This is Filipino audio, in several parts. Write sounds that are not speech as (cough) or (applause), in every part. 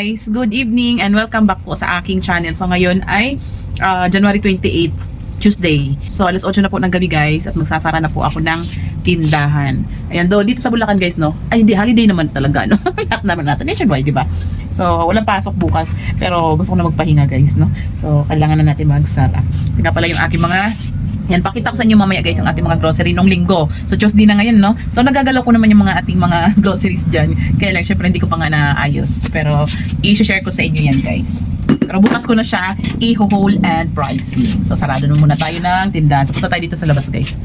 guys! Good evening and welcome back po sa aking channel. So ngayon ay ah, January 28, Tuesday. So alas 8 na po ng gabi guys at magsasara na po ako ng tindahan. Ayan do, dito sa Bulacan guys no. Ay hindi, holiday naman talaga no. (laughs) Lahat naman natin nationwide, di ba? So walang pasok bukas pero gusto ko na magpahinga guys no. So kailangan na natin magsara. Tingnan pala yung aking mga yan, pakita ko sa inyo mamaya guys yung ating mga grocery nung linggo. So, Tuesday na ngayon, no? So, nagagalaw ko naman yung mga ating mga (laughs) groceries dyan. Kaya lang, syempre, hindi ko pa nga naayos. Pero, i-share ko sa inyo yan, guys. Pero bukas ko na siya, i-haul and pricing. So, sarado na muna tayo ng tindahan. So, punta tayo dito sa labas, guys.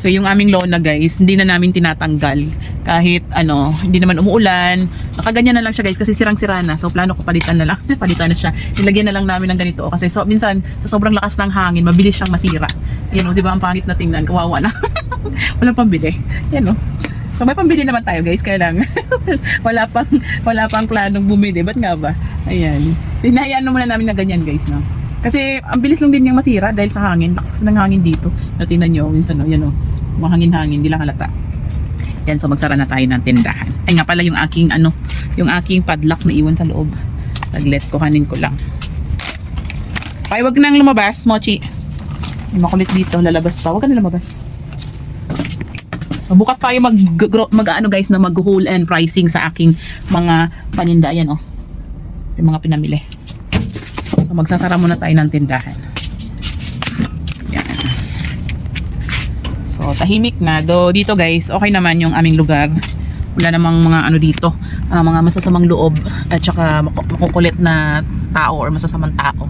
So yung aming lona guys, hindi na namin tinatanggal. Kahit ano, hindi naman umuulan. Nakaganyan na lang siya guys kasi sirang-sira na. So plano ko palitan na lang. (laughs) palitan na siya. Nilagyan na lang namin ng ganito. Kasi so, minsan sa sobrang lakas ng hangin, mabilis siyang masira. Yan o, di ba ang pangit na tingnan. Kawawa na. (laughs) Walang pambili. Yan o. So may pambili naman tayo guys, kaya lang (laughs) wala pang wala pang planong bumili. Ba't nga ba? Ayan. So muna namin na ganyan guys, no. Kasi ang bilis lang din niyang masira dahil sa hangin. Lakas ng hangin dito. Natingnan niyo minsan no, yan oh. Mahangin-hangin, hindi lang halata. Yan, so magsara na tayo ng tindahan. Ay nga pala yung aking ano, yung aking padlock na iwan sa loob. Saglit, kuhanin ko lang. Ay, wag nang lumabas, Mochi. May makulit dito, lalabas pa. Wag ka na lumabas. So bukas tayo mag, mag ano guys na mag-haul and pricing sa aking mga paninda. Yan oh. Yung mga pinamili. So magsasara muna tayo ng tindahan. Yan. So tahimik na. Do dito guys, okay naman yung aming lugar. Wala namang mga ano dito, ah, mga masasamang loob at saka maku- makukulit na tao or masasamang tao.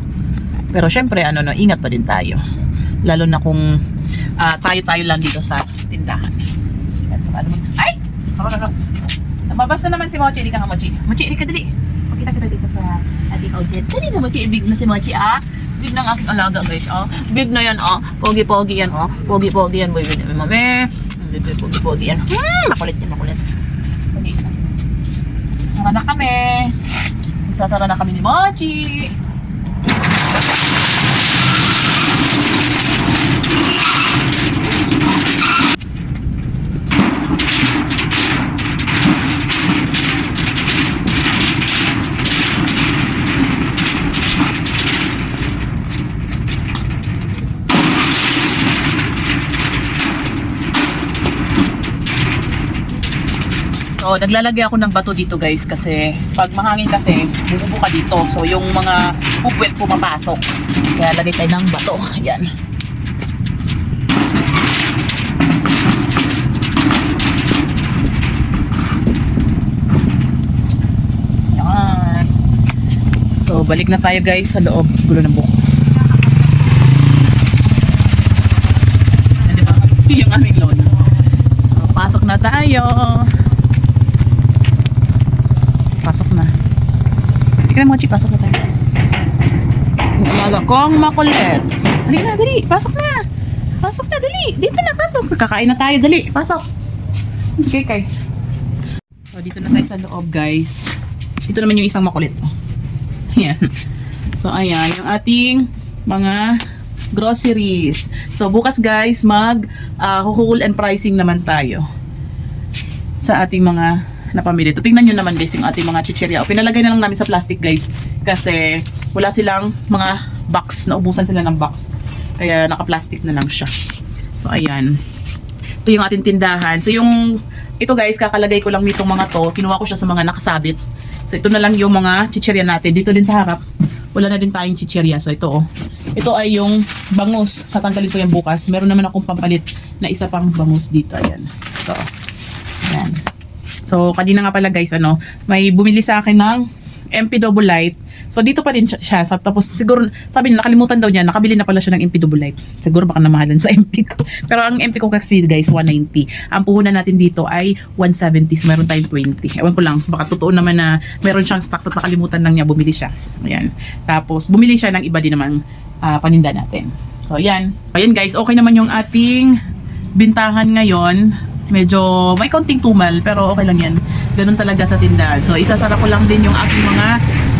Pero syempre ano no, ingat pa din tayo. Lalo na kung ah, tayo-tayo lang dito sa tindahan. Yan, sa ano Ay! Sama na no. Lumabas na naman si Mochi. Hindi ka nga Mochi. Mochi, hindi ka dali. Pakita kita dito sa ating audience. Dali na Mochi. Big na si Mochi ah. Big ng aking alaga guys ah. Big na yan ah. Pogi-pogi yan ah. Pogi-pogi yan. Boy, boy, boy, mami. Pogi-pogi yan. Hmm, makulit yan, makulit. Sara na kami. Magsasara na kami ni Mochi. So, naglalagay ako ng bato dito guys kasi pag mahangin kasi, bumubuka dito. So, yung mga pupwet pumapasok. Kaya lagay tayo ng bato. Yan. Yan. So, balik na tayo guys sa loob. Gulo ng buko. Yan, di ba? (laughs) Yung aming lola. So, pasok na tayo. Pasok na. Ka na mochi, pasok na tayo. Ang alaga kong makulit. Halika na, dali. Pasok na. Pasok na, dali. Dito na, pasok. Kakain na tayo, dali. Pasok. Sige, kay. So, dito na tayo sa loob, guys. Dito naman yung isang makulit. Ayan. So, ayan. Yung ating mga groceries. So, bukas, guys, mag uh, haul and pricing naman tayo sa ating mga napamili. So, tingnan nyo naman guys yung ating mga chichirya. O, pinalagay na lang namin sa plastic guys. Kasi wala silang mga box. Naubusan sila ng box. Kaya naka-plastic na lang siya. So, ayan. Ito yung ating tindahan. So, yung ito guys, kakalagay ko lang nitong mga to. Kinuha ko siya sa mga nakasabit. So, ito na lang yung mga chichirya natin. Dito din sa harap, wala na din tayong chichirya. So, ito oh. Ito ay yung bangus. Tatanggalin ko yan bukas. Meron naman akong pampalit na isa pang bangus dito. Ayan. Ito. Ayan. So, kanina nga pala guys, ano, may bumili sa akin ng MP Double Light. So, dito pa din siya- Tapos, siguro, sabi niya, nakalimutan daw niya, nakabili na pala siya ng MP Double Light. Siguro baka namahalan sa (laughs) MP ko. Pero ang MP ko kasi guys, 190. Ang puhunan natin dito ay 170. So, meron tayong 20. Ewan ko lang, baka totoo naman na meron siyang stocks at nakalimutan lang niya, bumili siya. Ayan. Tapos, bumili siya ng iba din naman ah, paninda natin. So, ayan. Ayan guys, okay naman yung ating bintahan ngayon medyo may konting tumal pero okay lang yan. Ganun talaga sa tindahan. So isasara ko lang din yung aking mga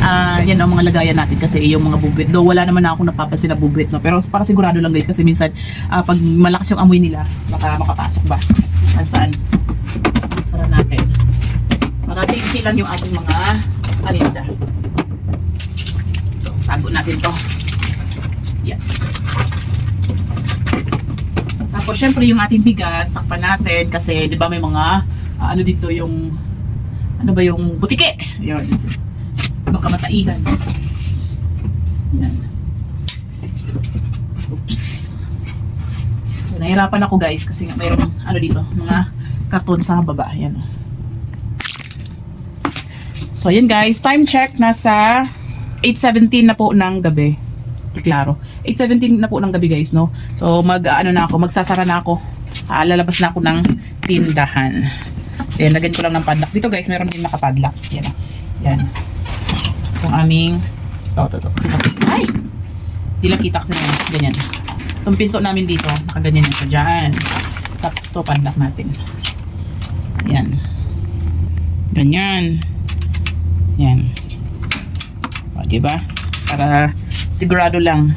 ah, yan ang mga lagayan natin kasi yung mga bubwit. Though wala naman ako napapansin na bubwit no? Pero para sigurado lang guys kasi minsan ah, pag malakas yung amoy nila baka makapasok ba? Saan saan? Sara natin. Para safety lang yung ating mga palinda. So, tago natin to. Yan. Tapos, syempre, yung ating bigas, takpan natin kasi, di ba, may mga, ah, ano dito, yung, ano ba yung butike? Yun. Baka mataihan. Yan. Oops. So, nahirapan ako guys kasi mayroong ano dito, mga karton sa baba. Yan. So, yan guys. Time check. Nasa 8.17 na po ng gabi. Klaro. 8.17 na po ng gabi guys, no? So, mag, ano na ako, magsasara na ako. Ah, lalabas na ako ng tindahan. So, yan, lagyan ko lang ng padlock. Dito guys, meron din nakapadlock. Yan. oh. Yan. Itong aming, ito, ito, ito. Ay! Di lang kita kasi na ganyan. Itong pinto namin dito, nakaganyan yan. So, dyan. Tapos ito, padlock natin. Yan. Ganyan. Yan. O, diba? Para sigurado lang.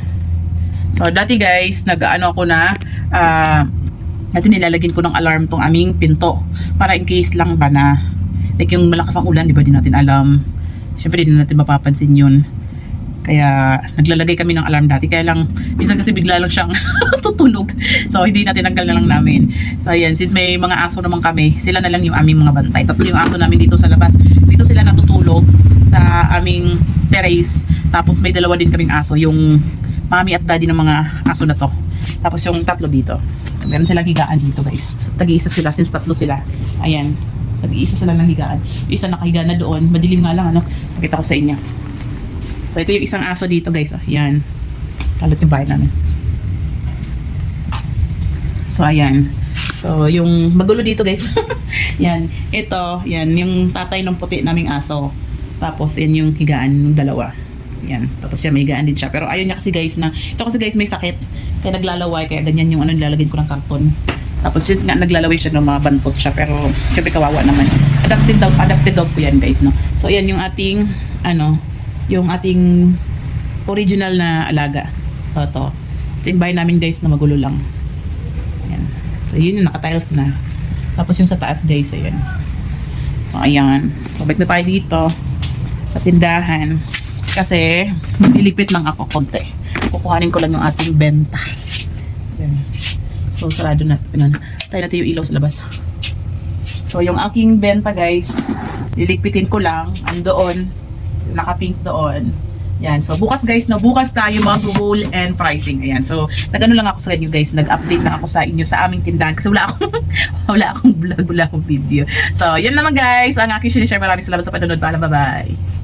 So, dati guys, nag-ano ako na, ah, dati nilalagyan ko ng alarm tong aming pinto. Para in case lang ba na, like yung malakas ang ulan, di ba, di natin alam. Siyempre, di na natin mapapansin yun. Kaya, naglalagay kami ng alarm dati. Kaya lang, minsan kasi bigla lang siyang (laughs) tutunog. So, hindi natin tanggal na lang namin. So, ayan, since may mga aso naman kami, sila na lang yung aming mga bantay. Tatlo yung aso namin dito sa labas. Dito sila natutulog sa aming terrace. Tapos may dalawa din kaming aso, yung mami at daddy ng mga aso na to. Tapos yung tatlo dito. So, meron silang higaan dito, guys. Tag-iisa sila since tatlo sila. Ayan. Tag-iisa sila ng higaan. Yung isa nakahiga na doon. Madilim nga lang, ano. Pakita ko sa inyo. So, ito yung isang aso dito, guys. Oh. Yan. Kalot yung bahay namin. So, ayan. So, yung magulo dito, guys. (laughs) yan. Ito, yan. Yung tatay ng puti naming aso. Tapos, yan yung higaan ng dalawa. Yan. Tapos siya may higaan din siya. Pero ayaw niya kasi guys na, ito kasi guys may sakit. Kaya naglalaway. Kaya ganyan yung ano nilalagyan ko ng karton. Tapos since nga naglalaway siya ng mga bantot siya. Pero syempre kawawa naman. Adapted dog, adapted dog po yan guys. No? So yan yung ating, ano, yung ating original na alaga. Ito. Bahay namin guys na magulo lang. Ayan. So yun yung naka-tiles na. Tapos yung sa taas guys, ayan. So ayan. So balik na tayo dito sa tindahan. Kasi nilipit lang ako konti. Kukuhanin ko lang yung ating benta. So sarado na. Pinan. Tayo natin yung ilaw sa labas. So yung aking benta guys, lilikpitin ko lang. Andoon. Naka-pink doon. Yan. So, bukas guys, no, bukas tayo mag-roll and pricing. Ayan. So, nag-ano lang ako sa inyo guys, nag-update lang ako sa inyo sa aming tindahan kasi wala akong, (laughs) wala akong vlog, wala akong video. So, yan naman guys, ang aking sinishare. Maraming salamat sa panonood. Paalam, bye-bye.